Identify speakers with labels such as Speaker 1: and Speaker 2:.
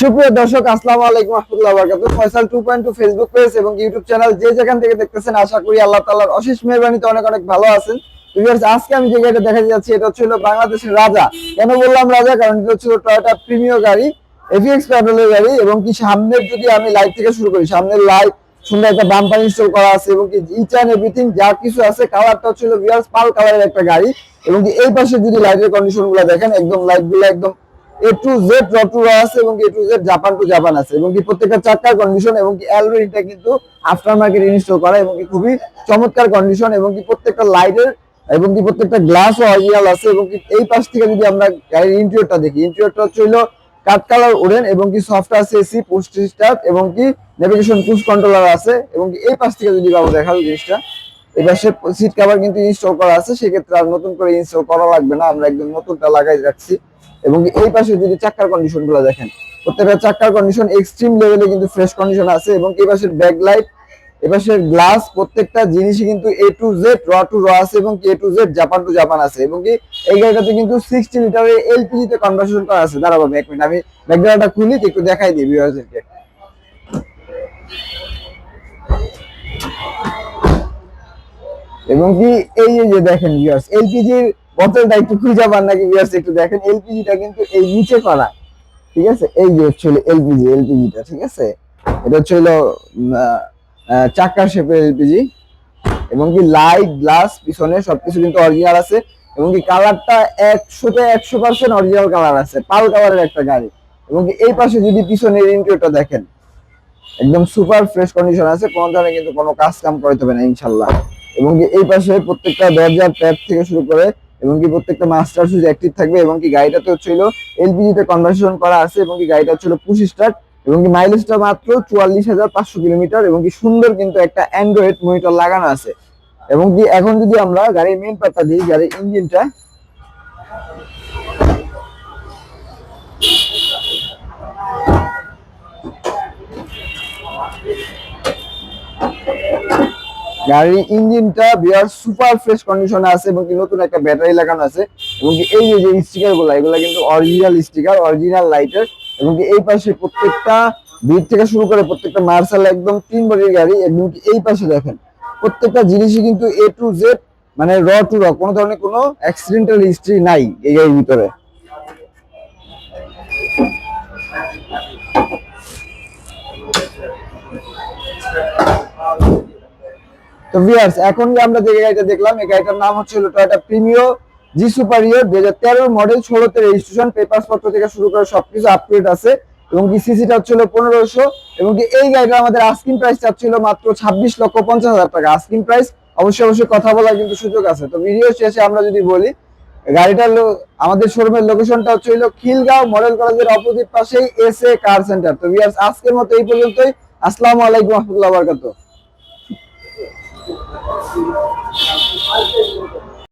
Speaker 1: সুপ্রিয় দর্শক, আসসালামু আলাইকুম রহমতুল্লাহ বারকাত। Faisal two point two Facebook page এবং ইউটিউব চ্যানেল যে যেখান থেকে দেখতেছেন, আশা করি আল্লাহ তাআলার অশেষ মেহরবানিতে অনেক অনেক ভালো আছেন। আজকে আমি যে গাড়িটা দেখাতে যাচ্ছি, এটা হচ্ছে বাংলাদেশের রাজা। কেন বললাম রাজা? কারণ এটা হচ্ছে টয়োটা প্রিমিয় গাড়ি। গাড়ি এবং কি সামনের যদি আমি লাইট থেকে শুরু করি সামনের লাইট সুন্দর একটা বাম্পার ইনস্টল করা আছে এবং কি ইচ এভরিথিং যা কিছু আছে কালারটা ভিউয়ার্স পাল কালারের একটা গাড়ি এবং কি এই পাশে যদি লাইটের কন্ডিশনগুলো দেখেন একদম লাইটগুলো একদম এ টু জেড আছে এবং A to Z Japan to Japan আছে এবং কি প্রত্যেকটা চাকার কন্ডিশন এবং কি অ্যালওয়েটা কিন্তু আফটার মার্কেট ইনস্টল করা এবং কি খুবই চমৎকার কন্ডিশন এবং কি প্রত্যেকটা লাইটের এবং কি প্রত্যেকটা গ্লাস অরিজিনাল আছে এবং কি এই পাশ থেকে যদি আমরা গাড়ির ইন্টেরিয়রটা দেখি ইন্টেরিয়রটা হচ্ছে কাঠ কালার উডেন এবং কি সফট আছে এসি পোস্ট স্টার্ট এবং কি নেভিগেশন ক্রুজ কন্ট্রোলার আছে এবং কি এই পাশ থেকে যদি বাবু দেখাল জিনিসটা, এই পাশে সিট কভার কিন্তু ইনস্টল করা আছে, সেক্ষেত্রে আর নতুন করে ইনস্টল করা লাগবে না, আমরা একদম নতুনটা লাগাই রাখছি। এবং এই পাশে যদি চাক্কার কন্ডিশনগুলো দেখেন, প্রত্যেকটা চাক্কার কন্ডিশন এক্সট্রিম লেভেলে কিন্তু ফ্রেশ কন্ডিশন আছে এবং এই পাশের ব্যাক লাইট এপাশের গ্লাস প্রত্যেকটা জিনিসই কিন্তু এ টু জেড র টু র আছে এবং A to Z Japan to Japan আছে এবং কি এই গাড়িটাতে কিন্তু সিক্সটি লিটারের এলপিজি তে কনভার্সন করা আছে। দাঁড়াবো এক মিনিট আমি ব্যাকগ্রাউন্ডটা খুলি একটু দেখাই দিই ভিউয়ারদেরকে এবং কি এই যে দেখেন ভিউয়ার্স এলপিজির বোতলটা একটু খুঁজে পান নাকি ভিউয়ার্স একটু দেখেন এলপিজিটা কিন্তু এই নিচে করা। ঠিক আছে? এই যে হচ্ছে এলপিজি এলপিজিটা ঠিক আছে? এটা হচ্ছে চাক্কার শেপের এলপিজি এবং কি লাইট গ্লাস পিছনে সবকিছু কিন্তু অরিজিনাল আছে, এবং কি কালারটা একশোতে একশো পার্সেন্ট অরিজিনাল কালার আছে, পাল কালারের একটা গাড়ি। এবং কি এই পাশে যদি পিছনের ইন্টেরিয়রটা দেখেন, একদম সুপার ফ্রেশ কন্ডিশন আছে, কোনো ধরনের কিন্তু কোনো কাজ কাম করতে হবে না, ইনশাল্লাহ। এবং কি এই পাশে প্রত্যেকটা দরজার ট্যাপ থেকে শুরু করে, এবং কি প্রত্যেকটা মাস্টার সুইচ অ্যাক্টিভ থাকবে, এবং কি গাড়িটাতে হচ্ছিল এলপিজি তে কনভার্সন করা আছে, এবং কি গাড়িটা হচ্ছিল পুশ স্টার্ট এবং কি মাইলেজটা মাত্র চুয়াল্লিশ হাজার পাঁচশো কিলোমিটার এবং কি সুন্দর কিন্তু একটা অ্যান্ড্রয়েড মনিটর লাগানো আছে। এবং কি এখন যদি আমরা গাড়ির মেন পাতা দিই, গাড়ির ইঞ্জিনটা গাড়ির ইঞ্জিনটা বিয়ার সুপার ফ্রেশ কন্ডিশনে আছে এবং নতুন একটা ব্যাটারি লাগানো আছে। এবং এই যে স্টিকারগুলো, এগুলো কিন্তু অরিজিনাল স্টিকার অরিজিনাল লাইটের এবং এই পাশে প্রত্যেকটা ভিড় থেকে শুরু করে প্রত্যেকটা মার্শাল একদম তিন বডির গাড়ি, এবং এই পাশে দেখেন, প্রত্যেকটা জিনিসই কিন্তু এ টু জেড মানে র টু র কোনো ধরনের কোনো অ্যাক্সিডেন্টাল হিস্ট্রি নাই এই গাড়ির ভিতরে। তো ভিউয়ার্স এখন যে আমরা যে গাড়িটা দেখলাম, এই গাড়িটার নাম হচ্ছে টয়োটা প্রিমিও জি সুপারিয়র দুই হাজার তেরো মডেল ষোলোতে রেজিস্ট্রেশন পেপার পত্র থেকে শুরু করে সবকিছু আপডেট আছে এবং কি সিসিটা হচ্ছিল পনেরোশো এবং কি এই গাড়িটা আমাদের আস্কিং প্রাইস চাচ্ছিল মাত্র ছাব্বিশ লক্ষ পঞ্চাশ হাজার টাকা। আস্কিং প্রাইস অবশ্যই অবশ্যই কথা বলার কিন্তু সুযোগ আছে। তো ভিডিও শেষে আমরা যদি বলি, গাড়িটার আমাদের শোরুমের লোকেশনটা হচ্ছে হলো খিলগাঁও মডেল কলেজের অপোজিট পাশেই এস এ কার সেন্টার তো ভিউয়ার্স আজকের মতো এই পর্যন্তই। আসসালামু আলাইকুম রহমতুল্লাহ বারকাতুহ।